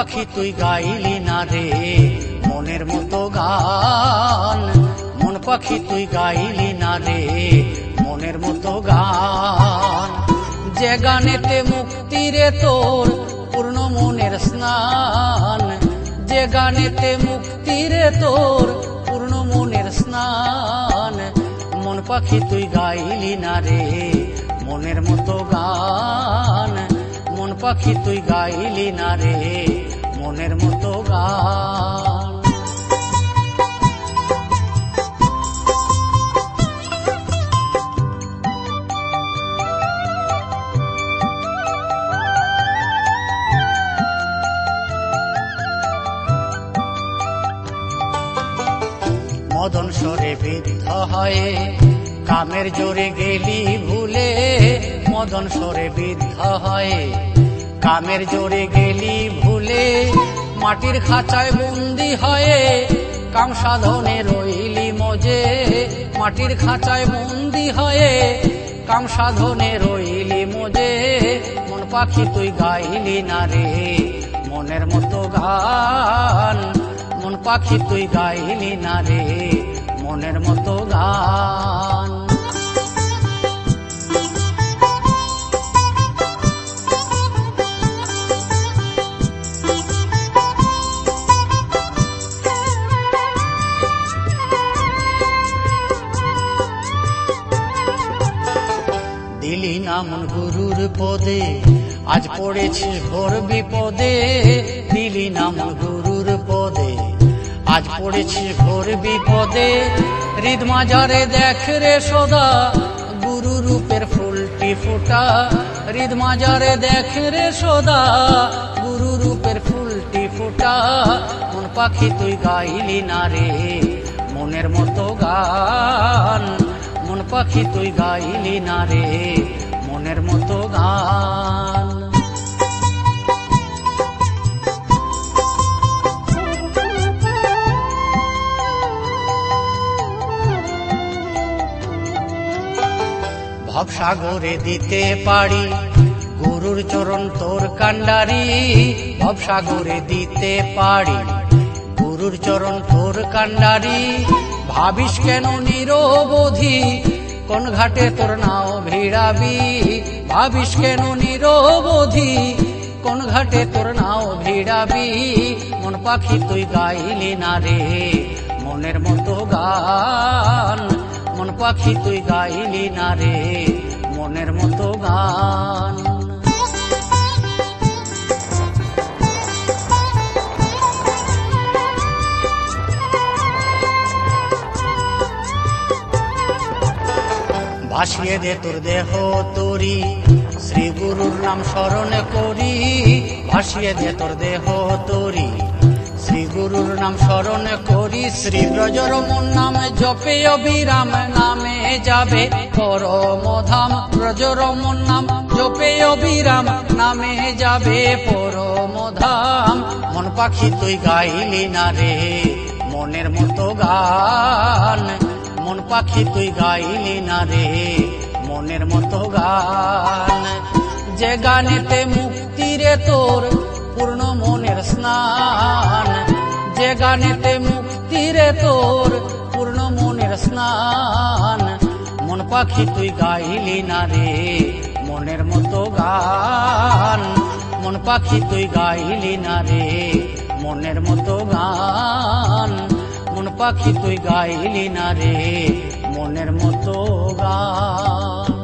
পাখি তুই গাইলি না রে। মনের মতো গান, মন পাখি তুই গাইলি না রে। মনের মতো গান, যে গানেতে মুক্তি রে তোর, পূর্ণ মনের স্নান। যে গানেতে মুক্তি রে তোর, পূর্ণ মনের স্নান। মন পাখি তুই গাইলি না রে। মনের মতো গান, মন পাখি তুই গাইলি না রে। মনের মতো গান। মদন সরে বৃদ্ধ হয়ে কামের জোরে গেলি ভুলে। মদন সরে বৃদ্ধ হয়ে কামের জোরে গেলি ভুলে, মাটির খাঁচায় বন্দি হয়ে কাম সাধনে রইলি মজে। মাটির খাঁচায় বন্দি হয়ে কাম সাধনে রইলি মজে। মন পাখি তুই গাইলি না রে, মনের মতো গান। মন পাখি তুই গাইলি না রে, মনের মতো গান। দিলি নামন গুরুর পদে। আজ পড়েছিস ঘোর বিপদে, দিলি নামন গুরুর পদে। আজ পড়েছিস ঘোর বিপদে, হৃদ মাজারে দেখ রে সদা। গুরু রূপের ফুলটি ফোটা, হৃদ মাজারে দেখ রে সদা। গুরু রূপের ফুলটি ফোটা, মন পাখি তুই গাইলি না রে। মনের মতো গান পাখি তুই গাইলি না রে, মনের মতো গান। ভবসাগরে দিতে পারি, গুরুর চরণ তোর কান্ডারি ভবসাগরে দিতে পারি, গুরুর চরণ তোর কান্ডারি ভাবিস কেন নিরবধি? কোন ঘাটে তোর নাও ভিড়াবি ভাবিস কেন নিরবধি? কোন ঘাটে তোর নাও ভিড়াবি মন পাখি তুই গাইলি না রে, মনের মতো গান। মন পাখি তুই গাইলি না রে, মনের মতো গান। ভাসিয়ে দে তোর দেহ তোরি। শ্রী গুরুর নাম স্মরণ করি। ভাসিয়ে দে তোর দেহ তোরি। শ্রী গুরুর নাম স্মরণ করি। শ্রী ব্রজরমন নাম জপে অবিরাম নামে যাবে। পরম ধাম ব্রজরমন নাম জপে অবিরাম নামে যাবে। পরম ধাম, মন পাখি তুই গাইলি না রে। মনের মতো গান মন পাখি তুই গাইলি না রে? মনের মতো গান। যে গানেতে মুক্তি রে তোর, পূর্ণ মনের স্নান। যে গানেতে মুক্তি রে তোর, পূর্ণ মনের স্নান। মন পাখি তুই গাইলি না রে? মনের মতো গান। মন পাখি তুই গাইলি না রে? মনের মতো গান। পাখি তুই গাইলি না রে মনের মতো গান।